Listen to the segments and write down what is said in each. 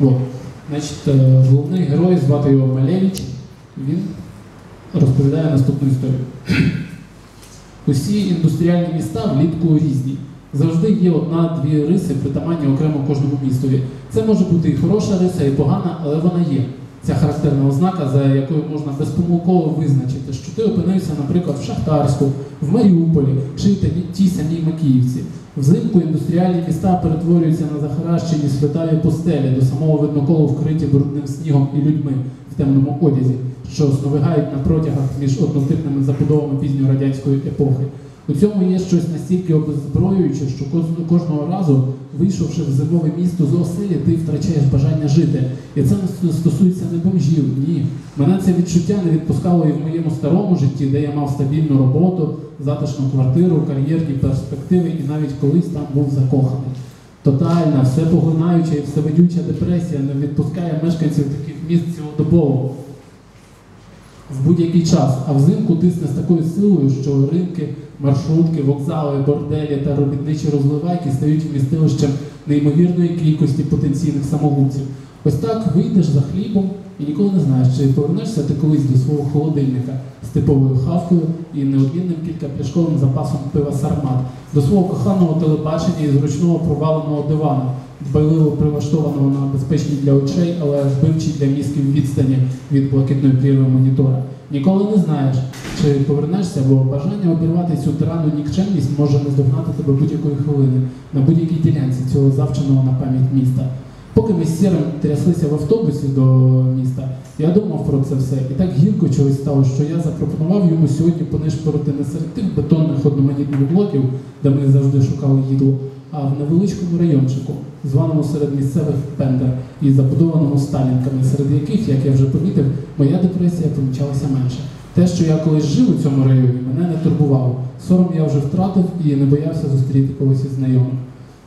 От. Значить, е, головний герой, звати його Малевич, він розповідає наступну історію. Усі індустріальні міста влітку різні. Завжди є одна-дві риси, притаманні окремо кожному містові. Це може бути і хороша риса, і погана, але вона є. Ця характерна ознака, за якою можна безпомилково визначити, що ти опинився, наприклад, в Шахтарську, в Маріуполі чи та- тій самій Макіївці. Взимку індустріальні міста перетворюються на захаращені святаві постелі до самого видноколу вкриті брудним снігом і людьми в темному одязі, що сновигають на протягах між однотипними забудовами пізньорадянської епохи. У цьому є щось настільки обезброююче, що кожного разу, вийшовши в зимове місто з оселі, ти втрачаєш бажання жити. І це не стосується не бомжів, ні. Мене це відчуття не відпускало і в моєму старому житті, де я мав стабільну роботу, затишну квартиру, кар'єрні перспективи і навіть колись там був закоханий. Тотальна, все всепоглинаюча і всевидюча депресія не відпускає мешканців таких міст цілодобово в будь-який час, а взимку тисне з такою силою, що ринки, маршрутки, вокзали, борделі та робітничі розливайки стають вмістилищем неймовірної кількості потенційних самогубців. Ось так вийдеш за хлібом і ніколи не знаєш, чи повернешся ти колись до свого холодильника з типовою хавкою і неодмінним кількапляшковим запасом пива сармат, до свого коханого телебачення і зручного проваленого дивану, дбайливо прилаштованого на безпечній для очей, але вбивчій для мізків відстані від блакитної прірви монітора. Ніколи не знаєш, чи повернешся, бо бажання обірвати цю тирану нікчемність може наздогнати тебе будь-якої хвилини на будь-якій ділянці цього завченого на пам'ять міста. Поки ми з сірим тряслися в автобусі до міста, я думав про це все. І так гірко чогось стало, що я запропонував йому сьогодні понишпорити не серед тих бетонних одноманітних блоків, де ми завжди шукали їдло, а в невеличкому райончику, званому серед місцевих пендер і забудованому сталінками, серед яких, як я вже помітив, моя депресія помічалася менше. Те, що я колись жив у цьому районі, мене не турбувало. Сором я вже втратив і не боявся зустріти когось із знайомих.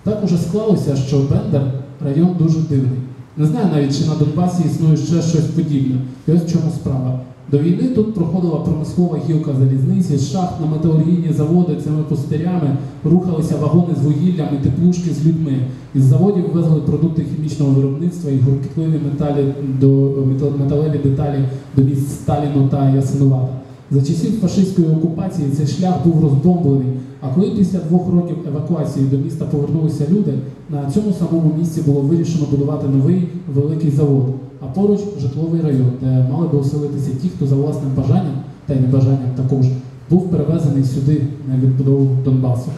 Так уже склалося, що Бендер район дуже дивний. Не знаю навіть, чи на Донбасі існує ще щось подібне. І ось в чому справа. До війни тут проходила промислова гілка залізниці, шахт на металургійні заводи цими пустирями рухалися вагони з вугіллям і теплушки з людьми. Із заводів везли продукти хімічного виробництва і гуркітливі металі до метал- металеві деталі до міст Сталіну та Ясинувата. За часів фашистської окупації цей шлях був розбомблений. А коли після двох років евакуації до міста повернулися люди, на цьому самому місці було вирішено будувати новий великий завод, а поруч житловий район, де мали би оселитися ті, хто за власним бажанням та й небажанням також був перевезений сюди на відбудову Донбасу.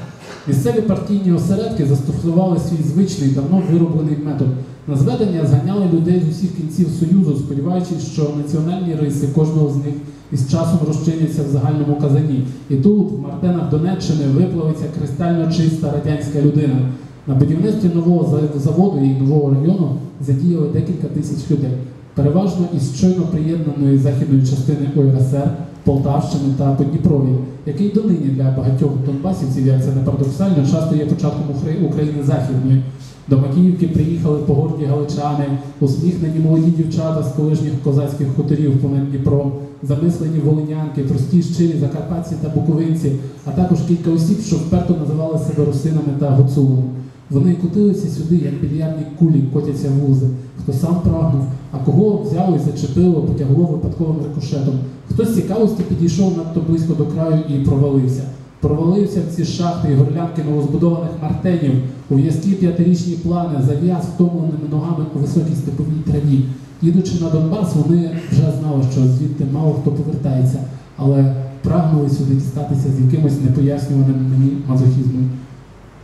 Місцеві партійні осередки застосували свій звичний, давно вироблений метод. На зведення зганяли людей з усіх кінців Союзу, сподіваючись, що національні риси кожного з них із часом розчиняться в загальному казані. І тут, в Мартенах Донеччини, виплавиться кристально чиста радянська людина. На будівництві нового заводу і нового району задіяли декілька тисяч людей, переважно із щойно приєднаної західної частини УРСР, Полтавщини та Подніпров'я, який донині для багатьох донбасівців, як це не парадоксально, часто є початком України Західної. До Макіївки приїхали погорді галичани, усміхнені молоді дівчата з колишніх козацьких хуторів понад Дніпром, замислені волинянки, прості щирі закарпатці та буковинці, а також кілька осіб, що вперто називали себе русинами та гуцулами. Вони котилися сюди, як більярдні кулі котяться вузи. Хто сам прагнув, а кого взяло і зачепило, потягло випадковим рикошетом. Хтось з цікавості підійшов надто близько до краю і провалився. Провалився в ці шахти і горлянки новозбудованих мартенів, у в'язкі п'ятирічні плани, зав'яз втомленими ногами у високій степовій траві. Їдучи на Донбас, вони вже знали, що звідти мало хто повертається, але прагнули сюди дістатися з якимось непояснюваним мені мазохізмом.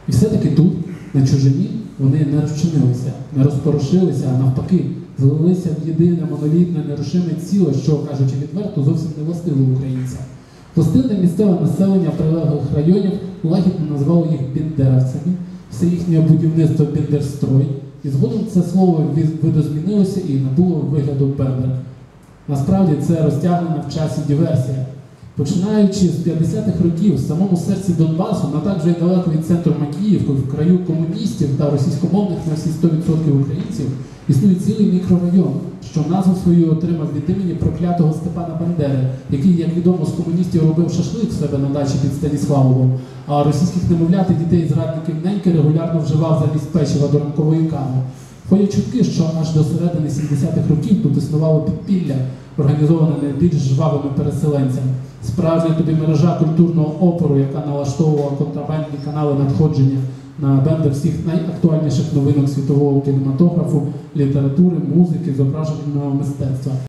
І все-таки тут, на чужині, вони не розчинилися, не розпорошилися, а навпаки, злилися в єдине монолітне нерушиме ціло, що, кажучи відверто, зовсім не властиво українцям. Пустинне місцеве населення прилеглих районів лагідно назвало їх біндерцями, все їхнє будівництво біндерстрой, і згодом це слово видозмінилося і набуло вигляду бендер. Насправді це розтягнена в часі диверсія. Починаючи з 50-х років в самому серці Донбасу, на так вже й далеко від центру Макіївки, в краю комуністів та російськомовних на всі 100% українців, існує цілий мікрорайон, що назву свою отримав від імені проклятого Степана Бандери, який, як відомо, з комуністів робив шашлик в себе на дачі під Станіславовом, а російських немовлят і дітей зрадників неньки регулярно вживав замість печива до ранкової кави. Ходять чутки, що аж до середини 70-х років тут існувало підпілля, організоване найбільш жвавими переселенцями. Справжня тобі мережа культурного опору, яка налаштовувала контрабандні канали надходження на бенди всіх найактуальніших новинок світового кінематографу, літератури, музики, зображеного мистецтва.